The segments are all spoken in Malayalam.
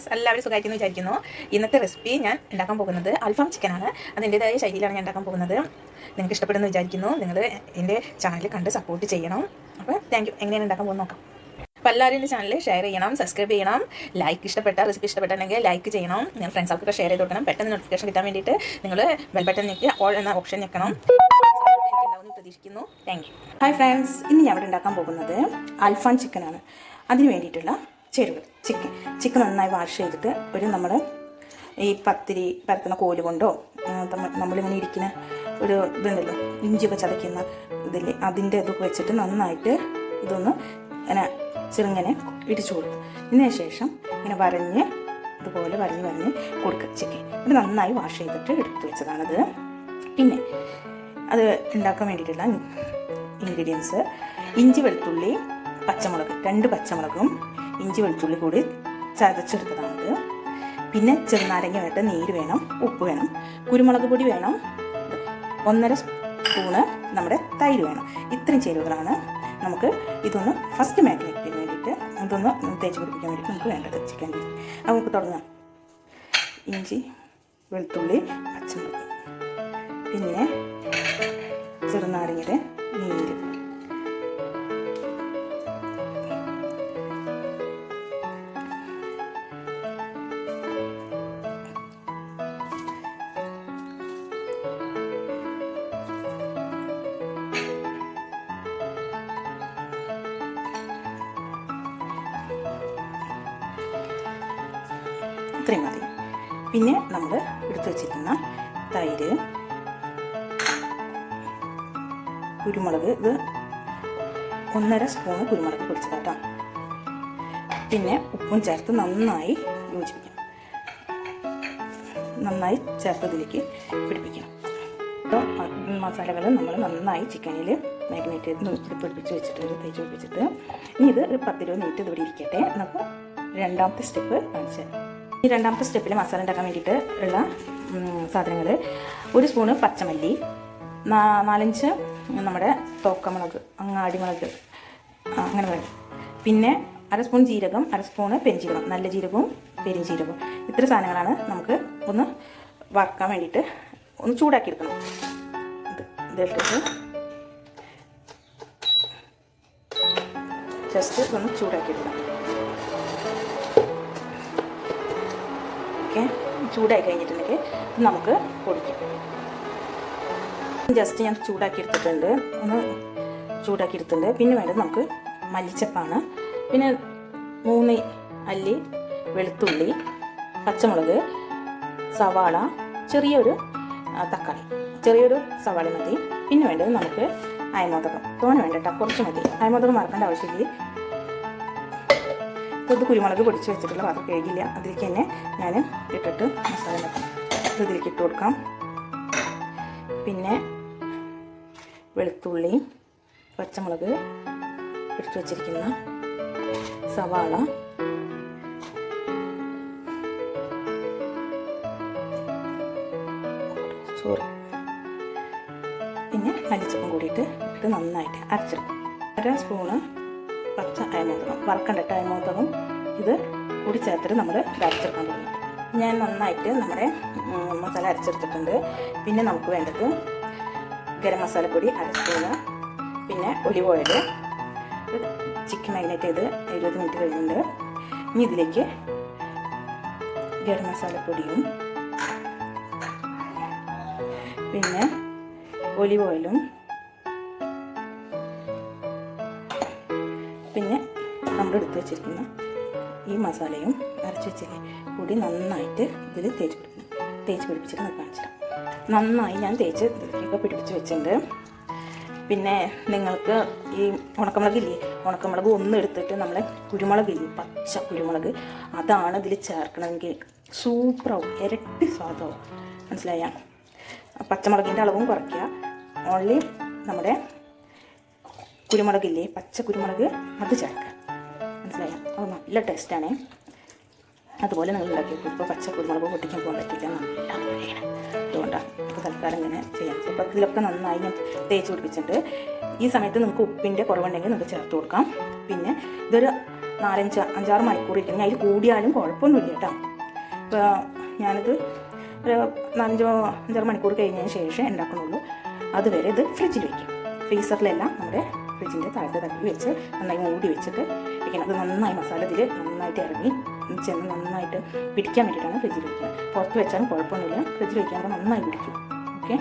ഫ്രണ്ട്സ് എല്ലാവരും സുഖമായിട്ടെന്ന് വിചാരിക്കുന്നു. ഇന്നത്തെ റെസിപ്പി ഞാൻ ഉണ്ടാക്കാൻ പോകുന്നത് അൽഫാം ചിക്കനാണ് അതിന്റെതായ ശൈലിയിലാണ് ഞാൻ ഉണ്ടാക്കാൻ പോകുന്നത്. നിങ്ങൾക്ക് ഇഷ്ടപ്പെടുന്നു വിചാരിക്കുന്നു. നിങ്ങൾ എന്റെ ചാനൽ കണ്ട് സപ്പോർട്ട് ചെയ്യണം. അപ്പോൾ താങ്ക് യു എങ്ങനെയാണ് ഉണ്ടാക്കാൻ പോകുന്നത് നോക്കാം. അപ്പോൾ എല്ലാവരും എന്റെ ചാനൽ ഷെയർ ചെയ്യണം സബ്സ്ക്രൈബ് ചെയ്യണം. ലൈക്ക് ഇഷ്ടപ്പെട്ട റെസിപ്പി ഇഷ്ടപ്പെട്ടുണ്ടെങ്കിൽ ലൈക്ക് ചെയ്യണം. ഞാൻ ഫ്രണ്ട്സൊക്കെ ഷെയർ ചെയ്ത് കൊടുക്കണം. പെട്ടെന്ന് നോട്ടിഫിക്കേഷൻ കിട്ടാൻ വേണ്ടിയിട്ട് നിങ്ങൾ ബെൽ ബട്ടൺ ഞെക്കി ഓൾ എന്ന ഓപ്ഷൻ ഞെക്കണം. പ്രതീക്ഷിക്കുന്നു. താങ്ക് യു ഹായ് ഫ്രണ്ട്സ് ഇന്ന് ഞാൻ ഇവിടെ ഉണ്ടാക്കാൻ പോകുന്നത് അൽഫാം ചിക്കനാണ് അതിന് വേണ്ടിയിട്ടുള്ള ചേരുവകൾ ചിക്കൻ ചിക്കൻ നന്നായി വാഷ് ചെയ്തിട്ട് ഒരു നമ്മൾ ഈ പത്തിരി പരത്തുന്ന കോൽ കൊണ്ടോ നമ്മളിങ്ങനെ ഇരിക്കുന്ന ഒരു ഇതുണ്ടല്ലോ ഇഞ്ചിയൊക്കെ ചതയ്ക്കുന്ന ഇതില്ലേ അതിന്റെ ഇതൊക്കെ വെച്ചിട്ട് നന്നായിട്ട് ഇതൊന്ന് ഇങ്ങനെ ചെറുങ്ങനെ ഇടിച്ചു കൊടുക്കും ഇതിന് ശേഷം ഇങ്ങനെ വരഞ്ഞ് ഇതുപോലെ വരഞ്ഞ് വരഞ്ഞ് കൊടുക്കുക. ചിക്കൻ ഇത് നന്നായി വാഷ് ചെയ്തിട്ട് എടുത്തു വെച്ചതാണത്. പിന്നെ അത് ഉണ്ടാക്കാൻ വേണ്ടിയിട്ടുള്ള ഇൻഗ്രീഡിയൻസ് ഇഞ്ചി വെളുത്തുള്ളി പച്ചമുളക് രണ്ട് പച്ചമുളകും ഇഞ്ചി വെളുത്തുള്ളി കൂടി ചതച്ചെടുത്തതാണിത്. പിന്നെ ചെറുനാരങ്ങ വേണ്ട നീര് വേണം ഉപ്പ് വേണം കുരുമുളക് പൊടി വേണം ഒന്നര സ്പൂണ് നമ്മുടെ തൈര് വേണം. ഇത്രയും ചേരുവകളാണ് നമുക്ക് ഇതൊന്ന് ഫസ്റ്റ് മാഗ്നേറ്റിന് വേണ്ടിയിട്ട് ഇതൊന്ന് തേച്ച് പിടിപ്പിക്കാൻ വേണ്ടിയിട്ട് നമുക്ക് വേണ്ടത് ചിക്കൻ അപ്പോൾ നമുക്ക് തുടങ്ങാം. ഇഞ്ചി വെളുത്തുള്ളി പച്ചമുളക്. പിന്നെ ചെറുനാരങ്ങയുടെ നീര്. ഇത്രയും മതി. പിന്നെ നമ്മൾ എടുത്തു വച്ചിരിക്കുന്ന തൈര് കുരുമുളക് ഇത് ഒന്നര സ്പൂൺ കുരുമുളക് പൊടിച്ചതാട്ടോ. പിന്നെ ഉപ്പും ചേർത്ത് നന്നായി യോജിപ്പിക്കണം. നന്നായി ചേർത്ത് ഇതിലേക്ക് പിടിപ്പിക്കണം മസാലകൾ നമ്മൾ നന്നായി ചിക്കനിൽ മാഗ്നേറ്റ് ചെയ്ത് പിടിപ്പിച്ച് വെച്ചിട്ട് തേച്ച് പിടിപ്പിച്ചിട്ട്. ഇനി ഇത് ഒരു പത്തിരുപത് മിനിറ്റ് ഇതിവിടെ ഇരിക്കട്ടെ. നമുക്ക് രണ്ടാമത്തെ സ്റ്റെപ്പ് കാണിച്ചു തരാം. ഈ രണ്ടാമത്തെ സ്റ്റെപ്പിൽ മസാല ഉണ്ടാക്കാൻ വേണ്ടിയിട്ട് ഉള്ള സാധനങ്ങൾ ഒരു സ്പൂണ് പച്ചമല്ലി നാലഞ്ച് നമ്മുടെ തോക്കമുളക് അങ്ങാടിമുളക് മുളക് അങ്ങനെ വേണം. പിന്നെ അര സ്പൂൺ ജീരകം അര സ്പൂണ് പെരിഞ്ജീരകം നല്ല ജീരകവും പെരിഞ്ജീരകവും. ഇത്ര സാധനങ്ങളാണ് നമുക്ക് ഒന്ന് വറക്കാൻ വേണ്ടിയിട്ട് ഒന്ന് ചൂടാക്കി എടുക്കണം ഇത് ഇതെടുത്തിട്ട് ജസ്റ്റ് ഒന്ന് ചൂടാക്കി എടുക്കണം ഓക്കെ ചൂടായി കഴിഞ്ഞിട്ടുണ്ടെങ്കിൽ നമുക്ക് പൊടിക്കാം. ജസ്റ്റ് ഞാൻ ചൂടാക്കി എടുത്തിട്ടുണ്ട്. ഒന്ന് ചൂടാക്കി എടുത്തിട്ടുണ്ട്. പിന്നെ വേണ്ടത് നമുക്ക് മല്ലിച്ചപ്പാണ്. പിന്നെ മൂന്ന് അല്ലി വെളുത്തുള്ളി പച്ചമുളക് സവാള ചെറിയൊരു തക്കാളി. ചെറിയൊരു സവാള മതി. പിന്നെ വേണ്ടത് നമുക്ക് അയമോദകം. തോന്നുന്നു വേണ്ട കേട്ടോ കുറച്ച് മതി. അയമോദകം മറക്കേണ്ട ആവശ്യമില്ല. ഇത് കുരുമുളക് പൊടിച്ച് വെച്ചിട്ടുള്ള പാത്രം കഴുകില്ല അതിലേക്ക് തന്നെ ഞാൻ ഇട്ടിട്ട് മസാല ഉണ്ടാക്കാം ഇത് ഇതിലേക്ക് ഇട്ട് കൊടുക്കാം. പിന്നെ വെളുത്തുള്ളി പച്ചമുളക് എടുത്തു വച്ചിരിക്കുന്ന സവാള സോറി പിന്നെ മല്ലിച്ചപ്പും കൂടിയിട്ട് ഇത് നന്നായിട്ട് അരച്ചെടുക്കും. അര സ്പൂണ് പച്ച അയമോദകം വറക്കണ്ടിട്ട് അയമോദകം ഇത് കൂടി ചേർത്തിട്ട് നമ്മൾ അരച്ചെടുക്കാൻ പോകുന്നത് ഞാൻ നന്നായിട്ട് നമ്മുടെ മസാല അരച്ചെടുത്തിട്ടുണ്ട്. പിന്നെ നമുക്ക് വേണ്ടത് ഗരം മസാലപ്പൊടി അര സ്പൂണ് പിന്നെ ഒലിവ് ഓയിൽ ചിക്കൻ മാഗ്നേറ്റ് ചെയ്ത് ഇരുപത് മിനിറ്റ് കഴിഞ്ഞിട്ടുണ്ട്. ഇനി ഇതിലേക്ക് ഗരം മസാലപ്പൊടിയും പിന്നെ ഒലിവ് ഓയിലും നമ്മൾ എടുത്ത് വെച്ചിരിക്കുന്ന ഈ മസാലയും അരച്ച് വെച്ചില്ലേ കൂടി നന്നായിട്ട് ഇതിൽ തേച്ച് പിടിപ്പിക്കും തേച്ച് പിടിപ്പിച്ചിട്ട് നമുക്ക് കാണിച്ചിടാം നന്നായി ഞാൻ തേച്ച് ഇതിലേക്ക് പിടിപ്പിച്ച് വെച്ചിട്ടുണ്ട്. പിന്നെ നിങ്ങൾക്ക് ഈ ഉണക്കമുളകില്ലേ ഉണക്കമുളക് ഒന്ന് എടുത്തിട്ട് നമ്മളെ കുരുമുളകില്ലേ പച്ച കുരുമുളക് അതാണ് ഇതിൽ ചേർക്കണമെങ്കിൽ. സൂപ്പറാവും ഇരട്ടി സ്വാദാവും. മനസ്സിലായ? പച്ചമുളകിന്റെ അളവും കുറയ്ക്കുക. ഓൺലി നമ്മുടെ കുരുമുളകില്ലേ പച്ച കുരുമുളക് അത് ചേർക്കുക. മനസ്സിലായ. അത് നല്ല ടേസ്റ്റാണ് അതുപോലെ നിങ്ങൾ ഉണ്ടാക്കി ഇപ്പോൾ പച്ച കുരുമുളക് പൊട്ടിക്കാൻ പോകാൻ പറ്റില്ല നല്ല അതുകൊണ്ടാണ് അപ്പോൾ തൽക്കാലം ഇങ്ങനെ ചെയ്യാം. അപ്പോൾ ഇതിലൊക്കെ നന്നായി ഞാൻ തേച്ച് പിടിപ്പിച്ചിട്ടുണ്ട്. ഈ സമയത്ത് നിങ്ങൾക്ക് ഉപ്പിന്റെ കുറവുണ്ടെങ്കിൽ നിങ്ങൾക്ക് ചേർത്ത് കൊടുക്കാം. പിന്നെ ഇതൊരു നാലഞ്ച് അഞ്ചാറ് മണിക്കൂർ ഇരിക്കണം അതിൽ കൂടിയാലും കുഴപ്പമൊന്നുമില്ല കേട്ടോ. ഇപ്പോൾ ഞാനിത് ഒരു നാലഞ്ചോ അഞ്ചാറ് മണിക്കൂർ കഴിഞ്ഞതിന് ശേഷം ഉണ്ടാക്കണുള്ളൂ അതുവരെ ഇത് ഫ്രിഡ്ജിൽ വയ്ക്കും ഫ്രീസറിലെല്ലാം നമ്മുടെ ഫ്രിഡ്ജിന്റെ താഴത്തെ തട്ടി വെച്ച് നന്നായി മൂടി വെച്ചിട്ട് വെക്കണം. അത് നന്നായി മസാല ഇതിൽ നന്നായിട്ട് ഇറങ്ങി ചെന്ന് നന്നായിട്ട് പിടിക്കാൻ വേണ്ടിയിട്ടാണ് ഫ്രിഡ്ജിൽ വയ്ക്കുന്നത് പുറത്ത് വെച്ചാലും കുഴപ്പമൊന്നുമില്ല. ഫ്രിഡ്ജിൽ വയ്ക്കുമ്പോൾ നന്നായി പിടിക്കും. ഓക്കെ?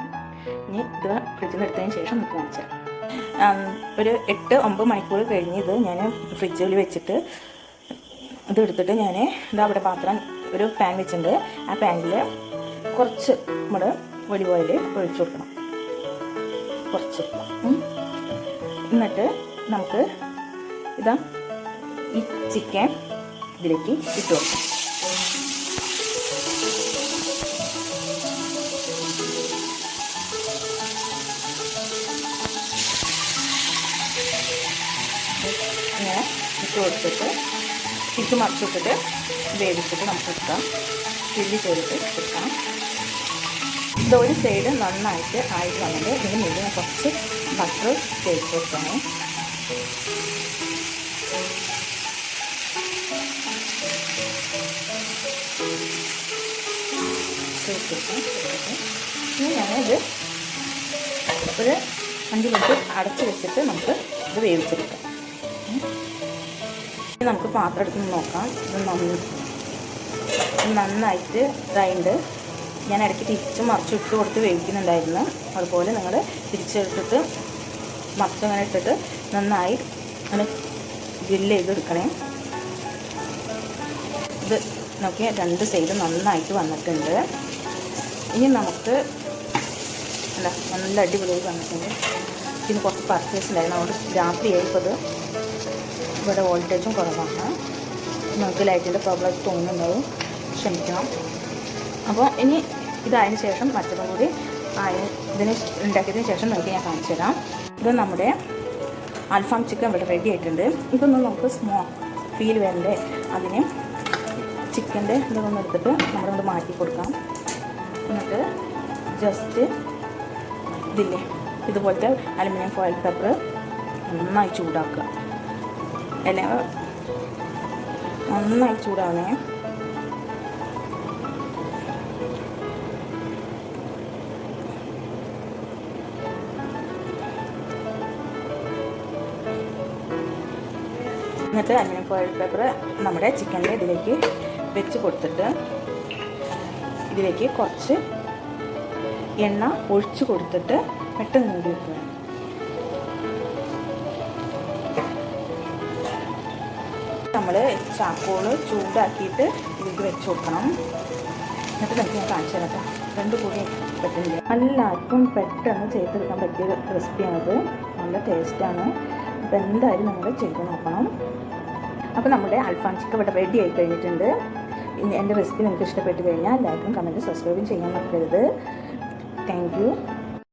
ഇനി ഇത് ഫ്രിഡ്ജിൽ നിന്ന് എടുത്തതിന് ശേഷം നമുക്ക് കാണിച്ചാൽ ഒരു എട്ട് ഒമ്പത് മണിക്കൂർ കഴിഞ്ഞ് ഇത് ഞാൻ ഫ്രിഡ്ജിൽ വെച്ചിട്ട് ഇത് എടുത്തിട്ട് ഞാൻ ഇതാ അവിടെ പാത്രം ഒരു പാൻ വെച്ചിട്ടുണ്ട്. ആ പാനിൽ കുറച്ച് നമ്മൾ ഒലിവ് ഓയിൽ ഒഴിച്ചു കൊടുക്കണം. കുറച്ച്. എന്നിട്ട് നമുക്ക് ഇതാ ഈ ചിക്കൻ ഇതിലേക്ക് ഇട്ട് കൊടുക്കാം. ഇട്ട് കൊടുത്തിട്ട് തിരിച്ച് മറിച്ചിട്ടിട്ട് വേവിച്ചിട്ട് നമുക്ക് എടുക്കാം. ചില്ലി ചെയ്തിട്ട് എടുക്കാം. ഇത് ഒരു സൈഡ് നന്നായിട്ട് ആയിട്ട് വന്നിട്ട് ഇതിന് മുകളിൽ കുറച്ച് ബട്ടർ തേച്ച് കൊടുക്കാം. ഇനി ഞാനിത് ഒരു അഞ്ച് മിനിറ്റ് അടച്ച് വെച്ചിട്ട് നമുക്ക് ഇത് വേവിച്ചെടുക്കാം. നമുക്ക് പാത്രം എടുത്ത് നോക്കാം. ഇത് നന്നായിട്ട് ഇതായിട്ടുണ്ട്. ഞാൻ ഇടയ്ക്ക് തിരിച്ചും മറിച്ചും ഇട്ട് കൊടുത്ത് വേവിക്കുന്നുണ്ടായിരുന്നു. അതുപോലെ നിങ്ങൾ തിരിച്ചെടുത്തിട്ട് മറിച്ച് അങ്ങനെ ഇട്ടിട്ട് നന്നായി അങ്ങനെ ഗ്രില്ല് ചെയ്തെടുക്കണേ ഇത് നോക്കി രണ്ട് സൈഡ് നന്നായിട്ട് വന്നിട്ടുണ്ട്. ഇനി നമുക്ക് എന്താ നല്ല അടിപൊളിയായി വന്നിട്ടുണ്ട്. പിന്നെ കുറച്ച് പർച്ചേസ് ഉണ്ടായിരുന്നു. അതുകൊണ്ട് രാത്രിയായി ഇപ്പോൾ ഇവിടെ വോൾട്ടേജും കുറവാണ്. നമുക്ക് ലൈറ്റിന്റെ പ്രോബ്ലം തോന്നുന്നുണ്ടാവും. ക്ഷമിക്കണം. അപ്പോൾ ഇനി ഇതായതിനു ശേഷം മറ്റതും കൂടി ഇതിന് ഉണ്ടാക്കിയതിന് ശേഷം നിങ്ങൾക്ക് ഞാൻ കാണിച്ചു തരാം. ഇത് നമ്മുടെ അൽഫാം ചിക്കൻ ഇവിടെ റെഡി ആയിട്ടുണ്ട്. ഇതൊന്ന് നമുക്ക് സ്മോ ഫീൽ വരണ്ടേ? അതിന് ചിക്കന്റെ ഇതൊന്നും എടുത്തിട്ട് നമ്മളൊന്ന് മാറ്റി കൊടുക്കാം. എന്നിട്ട് ജസ്റ്റ് ഇതില്ലേ? ഇതുപോലത്തെ അലുമിനിയം ഫോയിൽ പേപ്പർ നന്നായി ചൂടാക്കുക. അല്ലെങ്കിൽ നന്നായി ചൂടാവണേ. എന്നിട്ട് അലുമിനിയം ഫോയിൽ പേപ്പർ നമ്മുടെ ചിക്കന്റെ ഇതിലേക്ക് വെച്ച് കൊടുത്തിട്ട് ഇതിലേക്ക് കുറച്ച് എണ്ണ ഒഴിച്ചു കൊടുത്തിട്ട് പെട്ടെന്ന് മൂടി വെക്കുക. നമ്മൾ ചാക്കോൾ ചൂടാക്കിയിട്ട് ഇതിലേക്ക് വെച്ച് കൊടുക്കണം. എന്നിട്ട് നമുക്ക് ഞാൻ കാണിച്ചു തരാം. രണ്ട് കൂടി പെട്ടെന്ന് എല്ലാവർക്കും പെട്ടെന്ന് ചെയ്തെടുക്കാൻ പറ്റിയ റെസിപ്പിയാണിത് നല്ല ടേസ്റ്റാണ് അപ്പോൾ എന്തായാലും നമ്മൾ ചെയ്ത് നോക്കണം. അപ്പോൾ നമ്മുടെ അൽഫാം ചിക്കൻ ഇവിടെ റെഡി ആയി കഴിഞ്ഞിട്ടുണ്ട്. എന്റെ റെസിപ്പി നിങ്ങൾക്ക് ഇഷ്ടപ്പെട്ട് കഴിഞ്ഞാൽ എല്ലാവർക്കും കമന്റ് സബ്സ്ക്രൈബും ചെയ്യാൻ മറക്കരുത്. Thank you